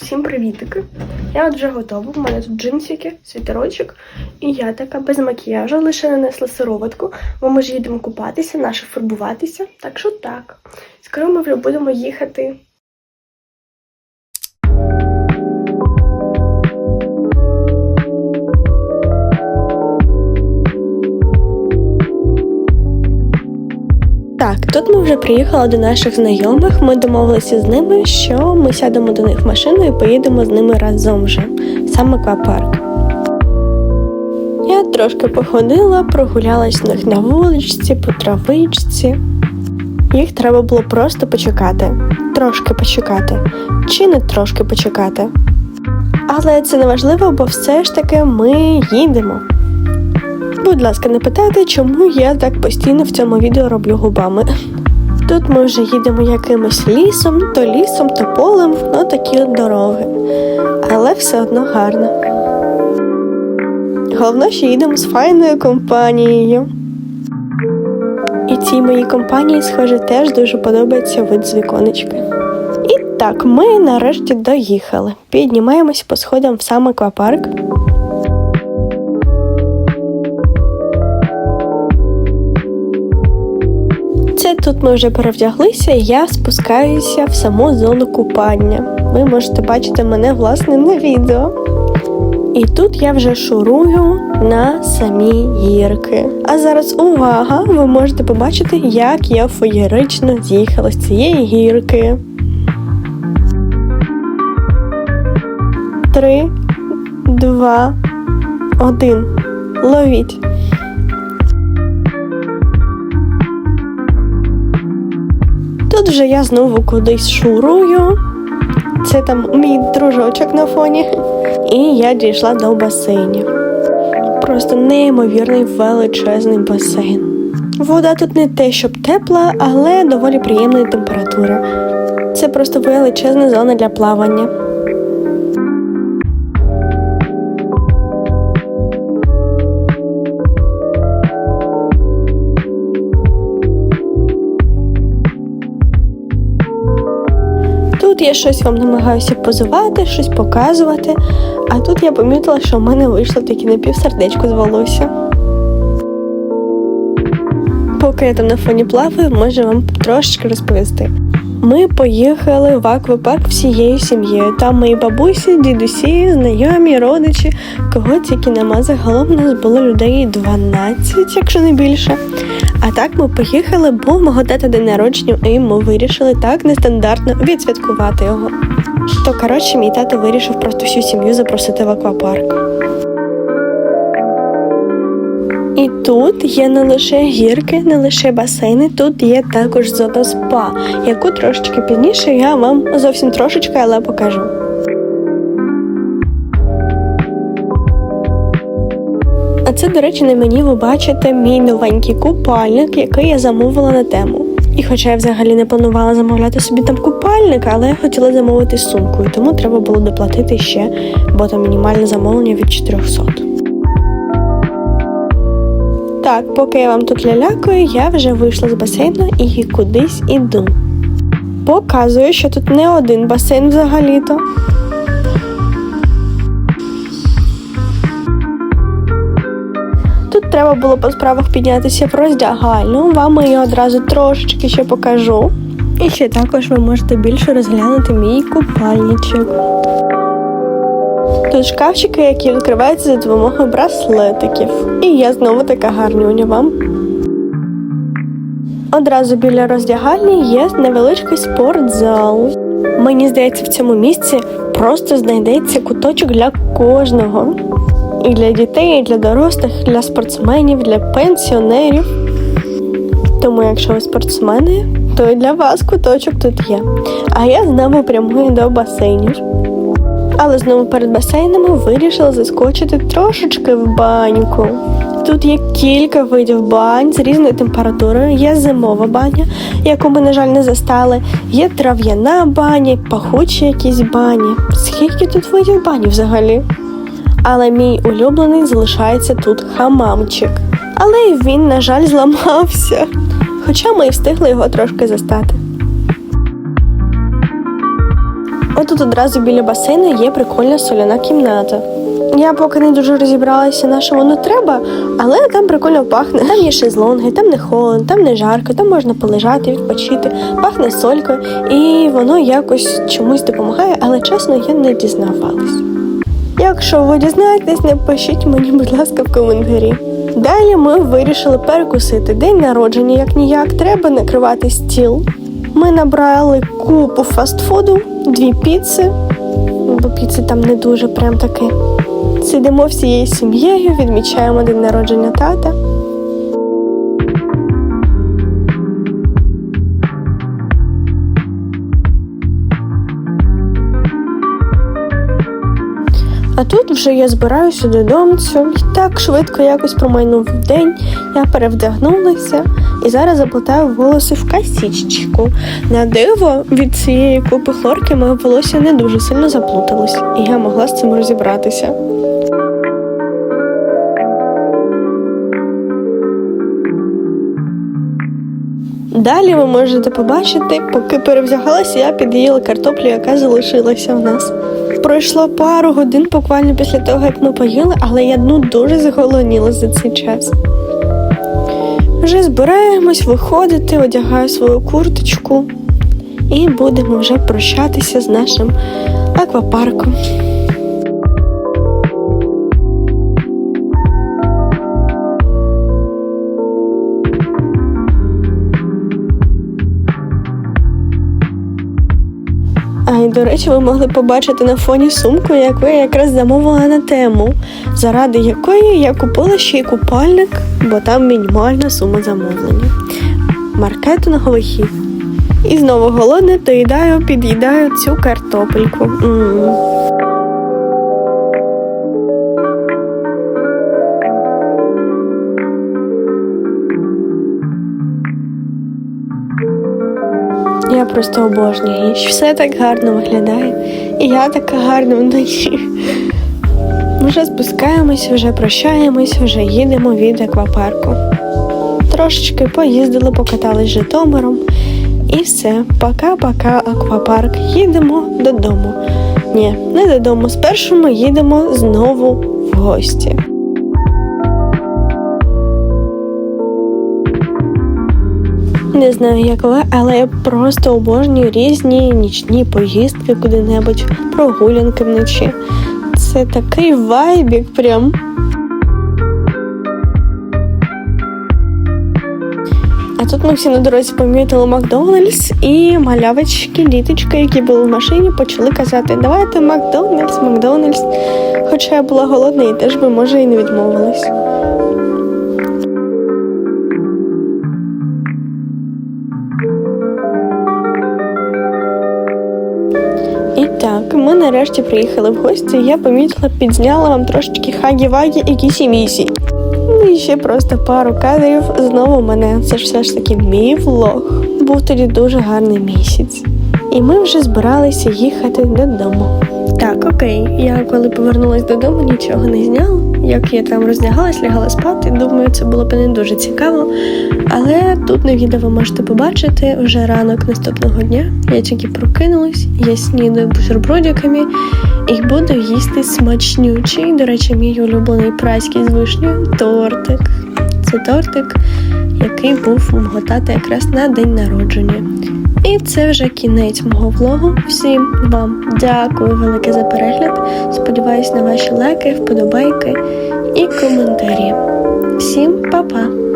Всім привітики! Я от вже готова. У мене тут джинсики, світерочок, і я така без макіяжу, лише нанесла сироватку, бо ми ж їдемо купатися, наше фарбуватися. Так що так. Скоро ми вже будемо їхати. Вже приїхали до наших знайомих. Ми домовилися з ними, що ми сядемо до них в машину і поїдемо з ними разом вже в сам аквапарк. Я трошки походила, прогулялась в них на вуличці, по травичці. Їх треба було просто почекати, трошки почекати, чи не трошки почекати. Але це не важливо, бо все ж таки ми їдемо. Будь ласка, не питайте, чому я так постійно в цьому відео роблю губами. Тут ми вже їдемо якимось лісом, то лісом, то полем, ну такі от дороги. Але все одно гарно. Головне, що їдемо з файною компанією. І цій моїй компанії, схоже, теж дуже подобається вид з віконечка. І так, ми нарешті доїхали. Піднімаємось по сходам в сам аквапарк. Це тут ми вже перевдяглися, і я спускаюся в саму зону купання. Ви можете бачити мене власне на відео. І тут я вже шурую на самі гірки. А зараз увага! Ви можете побачити, як я феєрично з'їхала з цієї гірки. Три, два, один. Ловіть. Тут вже я знову кудись шурую. Це там мій дружочок на фоні. І я дійшла до басейну. Просто неймовірний величезний басейн. Вода тут не те, щоб тепла, але доволі приємної температури. Це просто величезна зона для плавання. Я щось вам намагаюся позувати, щось показувати, а тут я помітила, що в мене вийшло таке напівсердечко з волосся. Поки я там на фоні плаваю, можу вам трошечки розповісти. Ми поїхали в аквапарк всією сім'єю. Там мої бабусі, дідусі, знайомі, родичі, кого тільки нема. Загалом у нас було людей 12, якщо не більше. А так ми поїхали, бо в мого тата день народження, і ми вирішили так нестандартно відсвяткувати його. То коротше, мій тато вирішив просто всю сім'ю запросити в аквапарк. І тут є не лише гірки, не лише басейни, тут є також зона спа, яку трошечки пізніше я вам зовсім трошечки, але покажу. Це, до речі, на мені ви бачите мій новенький купальник, який я замовила на тему. І хоча я взагалі не планувала замовляти собі там купальник, але я хотіла замовити сумку, і тому треба було доплатити ще, бо там мінімальне замовлення від 400. Так, поки я вам тут лялякаю, я вже вийшла з басейну і кудись іду. Показую, що тут не один басейн взагалі-то. Треба було по справах піднятися в роздягальну, вам її одразу трошечки ще покажу. І ще також ви можете більше розглянути мій купальничок. Тут шкафчики, які відкриваються за допомогою браслетиків. І я знову така гарнюня вам. Одразу біля роздягальні є невеличкий спортзал. Мені здається, в цьому місці просто знайдеться куточок для кожного. І для дітей, і для дорослих, для спортсменів, для пенсіонерів. Тому, якщо ви спортсмени, то і для вас куточок тут є. А я знову прямую до басейнів. Але знову перед басейнами вирішила заскочити трошечки в баньку. Тут є кілька видів бань з різною температурою. Є зимова баня, яку ми, на жаль, не застали. Є трав'яна баня, пахучі якісь бані. Скільки тут видів бані взагалі? Але мій улюблений залишається тут хамамчик. Але і він, на жаль, зламався. Хоча ми і встигли його трошки застати. Отут одразу біля басейну є прикольна соляна кімната. Я поки не дуже розібралася, на що воно треба, але там прикольно пахне. Там є шезлонги, там не холодно, там не жарко, там можна полежати, відпочити, пахне солькою, і воно якось чомусь допомагає, але чесно, я не дізнавалась. Якщо ви дізнаєтесь, напишіть мені, будь ласка, в коментарі. Далі ми вирішили перекусити день народження, як ніяк, треба накривати стіл. Ми набрали купу фастфуду, дві піци, бо піци там не дуже прям таки. Сидимо всією сім'єю, відмічаємо день народження тата. А тут вже я збираюся додому. І так швидко якось промайнув день. Я перевдягнулася і зараз заплатаю волоси в касічку. На диво від цієї купи хлорки моє волосся не дуже сильно заплуталось, і я могла з цим розібратися. Далі ви можете побачити, поки перевдягалася, я під'їла картоплю, яка залишилася в нас. Пройшло пару годин буквально після того, як ми поїли, але я ну дуже заголоніла за цей час. Вже збираємось виходити, одягаю свою курточку і будемо вже прощатися з нашим аквапарком. До речі, ви могли побачити на фоні сумку, яку я якраз замовила на тему, заради якої я купила ще й купальник, бо там мінімальна сума замовлення. Маркетинговий хід. І знову голодне, доїдаю, під'їдаю цю картопельку. м Я просто обожнюю її. Все так гарно виглядає. І я така гарна вночі. Ми вже спускаємось, вже прощаємось, вже їдемо від аквапарку. Трошечки поїздили, покатались Житомиром. І все, пока-пока, аквапарк. Їдемо додому. Ні, не додому. Спершу ми їдемо знову в гості. Не знаю, як ви, але я просто обожнюю різні нічні поїздки куди-небудь, прогулянки вночі. Це такий вайбік прям. А тут ми всі на дорозі помітили Макдональдс і малявочки, діточки, які були в машині, почали казати: Давайте Макдональдс, Макдональдс. Хоча я була голодна і теж би, може, і не відмовилась. Ми нарешті приїхали в гості. Я помітила, підзняла вам трошечки хагі-вагі і кісі-місі. Ну і ще просто пару кадрів знову мене. Це ж все ж таки мій влог. Був тоді дуже гарний місяць. І ми вже збиралися їхати додому. Так, окей, я коли повернулась додому, нічого не зняла. Як я там роздягалась, лягала спати. Думаю, це було б не дуже цікаво. Але тут на відео ви можете побачити вже ранок наступного дня. Я тільки прокинулась, я снідаю бутербродиками і буду їсти смачнючий. До речі, мій улюблений праський з вишнею тортик. Це тортик, який був мого якраз на день народження. І це вже кінець мого влогу. Всім вам дякую велике за перегляд. Сподіваюсь на ваші лайки, вподобайки і коментарі. Всім па-па!